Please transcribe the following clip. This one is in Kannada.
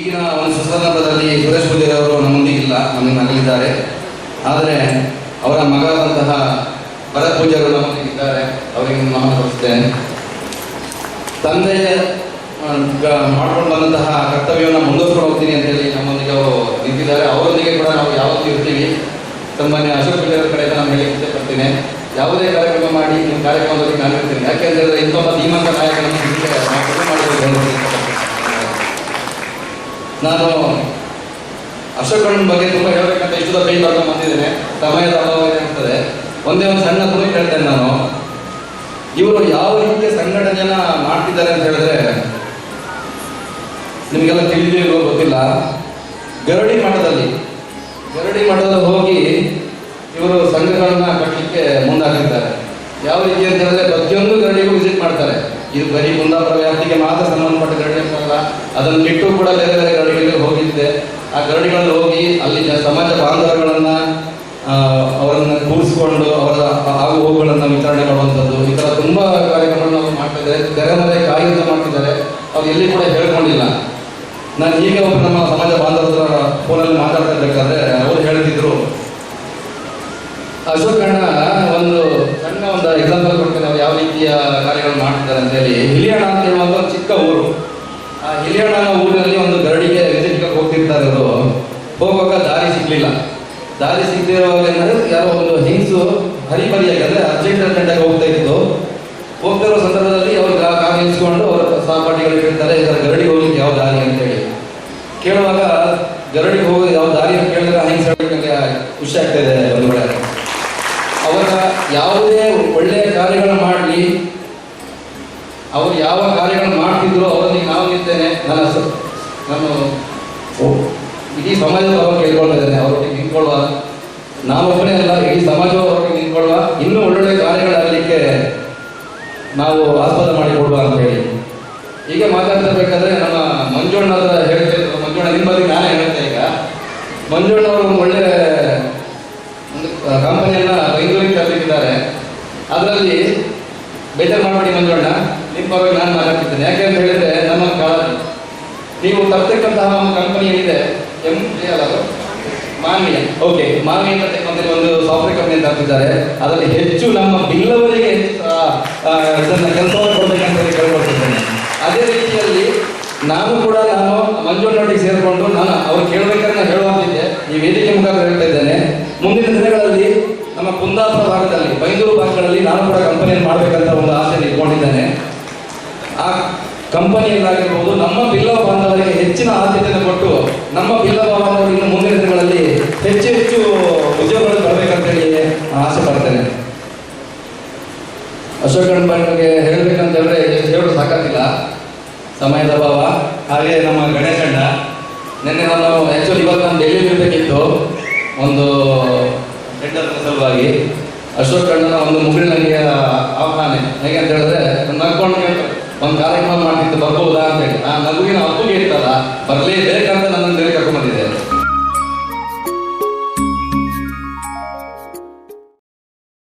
ಈಗಿನ ಒಂದು ಸುಸಂದರ್ಭದಲ್ಲಿ ಸುರೇಶ್ ಪೂಜಾರಿ ಅವರು ನಮ್ಮೊಂದಿಗಿಲ್ಲ ನಮ್ಮನ್ನು ಅಗಲಿದ್ದಾರೆ ಆದರೆ ಅವರ ಮಗವಾದಂತಹ ಭರತ್ ಪೂಜಾರಿ ನಮ್ಮೊಂದಿಗಿದ್ದಾರೆ ಅವರಿಗೆ ನಾನು ತೋರಿಸ್ತೇನೆ ತಂದೆಯ ಮಾಡ್ಕೊಂಡು ಬಂದಂತಹ ಕರ್ತವ್ಯವನ್ನು ಮುಂದುವರ್ಕೊಂಡು ಹೋಗ್ತೀನಿ ಅಂತ ಹೇಳಿ ನಮ್ಮೊಂದಿಗೆ ಅವರು ನಿಂತಿದ್ದಾರೆ. ಅವರೊಂದಿಗೆ ಕೂಡ ನಾವು ಯಾವತ್ತೂ ಇರ್ತೀವಿ. ತುಂಬಾ ಅಶೋಕ್ ಪೂಜಾರಿ ಕಡೆಯಿಂದ ನಾನು ಹೇಳಿ ಯಾವುದೇ ಕಾರ್ಯಕ್ರಮ ಮಾಡಿ ನಿಮ್ಮ ಕಾರ್ಯಕ್ರಮದಲ್ಲಿ ನಾನು ಇರ್ತೀನಿ. ಯಾಕೆ ಅಂತ ಹೇಳಿದ್ರೆ ಇಂಥ ನಾನು ಅಶೋಕಣ್ಣನ ಬಗ್ಗೆ ತುಂಬ ಹೇಳಬೇಕಂತ ಇಷ್ಟದ ಕೈ ಬರ್ಕೊಂಡು ಬಂದಿದ್ದೇನೆ. ಸಮಯದ ಅಭಾವ ಏನಾಗ್ತದೆ ಒಂದೇ ಒಂದು ಸಣ್ಣ ತುಣಿ ಹೇಳ್ತೇನೆ ನಾನು. ಇವರು ಯಾವ ರೀತಿಯ ಸಂಘಟನೆಯನ್ನ ಮಾಡ್ತಿದ್ದಾರೆ ಅಂತ ಹೇಳಿದ್ರೆ, ನಿಮಗೆಲ್ಲ ತಿಳಿದಿರೋ ಗೊತ್ತಿಲ್ಲ. ಗರಡಿ ಮಠದಲ್ಲಿ ಗರಡಿ ಮಠದಲ್ಲಿ ಹೋಗಿ ಇವರು ಸಂಘಗಳನ್ನ ಕಟ್ಟಲಿಕ್ಕೆ ಮುಂದಾಗಿದ್ದಾರೆ ಯಾವ ರೀತಿ ಅಂತ ಹೇಳಿದ್ರೆ ಪ್ರತಿಯೊಂದು ಗರಡಿಗೂ ವಿಸಿಟ್ ಮಾಡ್ತಾರೆ ಇದು ಬರೀ ಕುಂದಾಪುರ ವ್ಯಾಪ್ತಿಗೆ ಮಾತ್ರ ಸಂಬಂಧಪಟ್ಟ ಗರಡಿ ಅಂತಲ್ಲ ಅದನ್ನು ಬಿಟ್ಟು ಕೂಡ ಬೇರೆ ಬೇರೆ ಗರಡಿಗಳಿಗೆ ಹೋಗಿದ್ದೆ. ಆ ಗರಡಿಗಳಲ್ಲಿ ಹೋಗಿ ಅಲ್ಲಿ ಸಮಾಜ ಬಾಂಧವಗಳನ್ನು ಅವರನ್ನು ಕೂರಿಸಿಕೊಂಡು ಅವರ ಆಗು ಹೋಗುಗಳನ್ನು ವಿತರಣೆ ಮಾಡುವಂಥದ್ದು. ಈ ಥರ ತುಂಬಾ ಕಾರ್ಯಕ್ರಮಗಳನ್ನು ನಾವು ಮಾಡ್ತಿದ್ದಾರೆ ತೆರೆ ಮರೆ ಕಾಯಿ ಮಾಡ್ತಿದ್ದಾರೆ. ಅವ್ರು ಎಲ್ಲಿ ಕೂಡ ಹೇಳ್ಕೊಂಡಿಲ್ಲ. ನಾನು ಈಗ ಒಬ್ಬ ನಮ್ಮ ಸಮಾಜ ಬಾಂಧವರ ಫೋನಲ್ಲಿ ಮಾತಾಡ್ತಾ ಇರ್ಬೇಕಾದ್ರೆ, ಅವರು ಹೇಳ್ತಿದ್ರು, ಅಶೋಕ್ ರೀತಿಯ ಕಾರ್ಯಗಳು ಮಾಡ್ತಿದ್ದಾರೆ ಅಂತ ಹೇಳಿ, ಹಿಲಿಯಣ ಅಂತ ಹೇಳುವಂತ ಒಂದು ಚಿಕ್ಕ ಊರು. ಆ ಹಿಲಿಯಣ ಊರಿನಲ್ಲಿ ಒಂದು ಗರಡಿಗೆ ವಿಸಿಟ್ಗೆ ಹೋಗ್ತಿರ್ತಾರೆ ಅವರು. ಹೋಗುವಾಗ ದಾರಿ ಸಿಗ್ಲಿಲ್ಲ. ದಾರಿ ಸಿಗದಿರುವಾಗ ಏನಂದ್ರೆ ಯಾರೋ ಒಂದು ಹಿಂಗ್ಸು ಹರಿಬರಿಯಾಗಿ ಅಂದ್ರೆ ಅರ್ಜೆಂಟ್ ಅರ್ಜೆಂಟ್ ಆಗಿ ಹೋಗ್ತಾ ಇತ್ತು ಹೋಗ್ತಾ ಇರೋ ಸಂದರ್ಭದಲ್ಲಿ ಅವ್ರು ಕಾರ್ ಅವರ ಸಹಪಾಠಿಗಳು ಕೇಳ್ತಾರೆ ಇದರ ಗರಡಿಗೆ ಹೋಗ್ಲಿಕ್ಕೆ ಯಾವ ದಾರಿ ಅಂತ ಹೇಳಿ. ಕೇಳುವಾಗ ಗರಡಿಗೆ ಹೋಗಿ ಯಾವ ದಾರಿ ಅಂತ ಕೇಳಿದ್ರೆ ಹಿಂಗ್ಸ್ ನನಗೆ ಖುಷಿ ಆಗ್ತಾ ಇದೆ ಒಂದು ಅವರ ಯಾವುದೇ ಒಳ್ಳೆಯ ಕಾರ್ಯಗಳನ್ನ ಮಾಡಲಿ ಅವರು ಯಾವ ಕಾರ್ಯಗಳು ಮಾಡ್ತಿದ್ರು ಅವರೊಂದಿಗೆ ನಾವು ನಿಂತೇನೆ ನನ್ನ ನಾನು ಇಡೀ ಸಮಾಜದ ಅವರು ಕೇಳ್ಕೊಳ್ತಾ ಇದ್ದೇನೆ. ಅವರೊಟ್ಟಿಗೆ ನಿಂತ್ಕೊಳ್ಳುವ. ನಾವೊಬ್ಬನೇ ಅಲ್ಲ, ಇಡೀ ಸಮಾಜದವರೊಟ್ಟಿಗೆ ನಿಂತ್ಕೊಳ್ಳುವ. ಇನ್ನೂ ಒಳ್ಳೊಳ್ಳೆ ಕಾರ್ಯಗಳಾಗಲಿಕ್ಕೆ ನಾವು ಆಸ್ಪದ ಮಾಡಿಕೊಡುವ ಅಂತ ಹೇಳಿ. ಹೀಗೆ ಮಾತಾಡ್ತಿರ್ಬೇಕಾದ್ರೆ ನಮ್ಮ ಮಂಜುಣ್ಣ ಹತ್ರ ಹೇಳ್ತಾ, ಮಂಜುಣ್ಣ, ನಿಮ್ಮ ಬಗ್ಗೆ ನಾನೇ ಹೇಳ್ತೇನೆ ಈಗ. ಮಂಜುಣ್ಣ ಅವರು ಒಳ್ಳೆ ಒಂದು ಕಂಪನಿಯನ್ನು ಬೆಂಗಳೂರಿಗೆ ತರಲಿಕ್ಕಿದ್ದಾರೆ. ಅದರಲ್ಲಿ ಬೇಜಾರು ಮಾಡಬೇಡಿ ಮಂಜುಣ್ಣ. ನಿಮ್ಮ ಪರವಾಗಿ ನಾನು ಮಾತಾಡ್ತಿದ್ದೇನೆ ಯಾಕೆ ಅಂತ ಹೇಳಿದ್ರೆ, ನಮ್ಮ ಕಾಳಜಿ. ನೀವು ತರ್ತಕ್ಕಂತಹ ಒಂದು ಕಂಪನಿ ಏನಿದೆ, ಎಂ ಅಲ್ಲ ಮಾನ್ಯ. ಓಕೆ ಮಾನ್ಯ ಅಂತ ಒಂದು ಸಾಫ್ಟ್ವೇರ್ ಕಂಪನಿ ತರ್ತಿದ್ದಾರೆ ಅದರಲ್ಲಿ ಹೆಚ್ಚು ನಮ್ಮ ಬಿಲ್ಲವರಿಗೆ ಇದನ್ನ ಕೆಲಸವನ್ನು ಕೊಡಬೇಕಂತ ಕೇಳ್ಕೊಳ್ತಿದ್ದೇನೆ. ಅದೇ ರೀತಿಯಲ್ಲಿ ನಾನು ಕೂಡ ನಾನು ಮಂಜುನೊಟ್ಟಿಗೆ ಸೇರಿಕೊಂಡು ನಾನು ಅವ್ರು ಕೇಳಬೇಕಾದ್ರೆ ನಾನು ಹೇಳುವಂತಿದ್ದೆ ಈ ವೇದಿಕೆ ಮುಖಾಂತರ ಹೇಳ್ತಾ ಇದ್ದೇನೆ. ಮುಂದಿನ ದಿನಗಳಲ್ಲಿ ನಮ್ಮ ಕುಂದಾಪುರ ಭಾಗದಲ್ಲಿ ಬೈಂದೂರು ಭಾಗಗಳಲ್ಲಿ ನಾನು ಕೂಡ ಕಂಪನಿಯನ್ನು ಮಾಡಬೇಕಂತ ಒಂದು ಆಸೆ ಆ ಕಂಪನಿಯಲ್ಲಾಗಿರ್ಬೋದು, ನಮ್ಮ ಬಿಲ್ಲವ ಬಾಂಧವರಿಗೆ ಹೆಚ್ಚಿನ ಆದ್ಯತೆಯನ್ನು ಕೊಟ್ಟು, ನಮ್ಮ ಬಿಲ್ಲವ ಬಾಂಧವರು ಇನ್ನು ಮುಂದಿನ ದಿನಗಳಲ್ಲಿ ಹೆಚ್ಚು ಹೆಚ್ಚು ಉದ್ಯೋಗಗಳು ಬರಬೇಕಂತೇಳಿ ಆಸೆ ಪಡ್ತೇನೆ. ಅಶೋಕ್ ಗಣಪನಿಗೆ ಹೇಳ್ಬೇಕಂತ ಹೇಳಿದ್ರೆ ಹೇಳೋದು ಸಾಕಾಗಿಲ್ಲ ಸಮಯದ ಅಭಾವ. ಹಾಗೆ ನಮ್ಮ ಗಣೇಶಣ್ಣ ನಿನ್ನೆ ನಾನು ಆ್ಯಕ್ಚುಲಿ ಇವಾಗ ನಾನು ಡೆಲ್ಲಿ ಇರಬೇಕಿತ್ತು. ಒಂದು ಟೆಂಡರ್ ಸಲುವಾಗಿ ಅಶೋಕ್ ಅಣ್ಣನ ಒಂದು ಮುಗಿಲಿನಂಗೆ ಆಹ್ವಾನ. ಹೇಗೆ ಅಂತ ಹೇಳಿದ್ರೆ ನಗ್ಕೊಂಡು ಕೇಳ್ತಾರೆ. ಒಂದು ಕಾರ್ಯಕ್ರಮ ಮಾಡ್ತಿತ್ತು ಬರ್ಬೋದಾ ಅಂತ ಹೇಳಿ. ಆ ನಗುವಿನ ಅಪ್ಪುಗೆ ಇರ್ತಲ್ಲ ಬರಲೇಬೇಕಂತ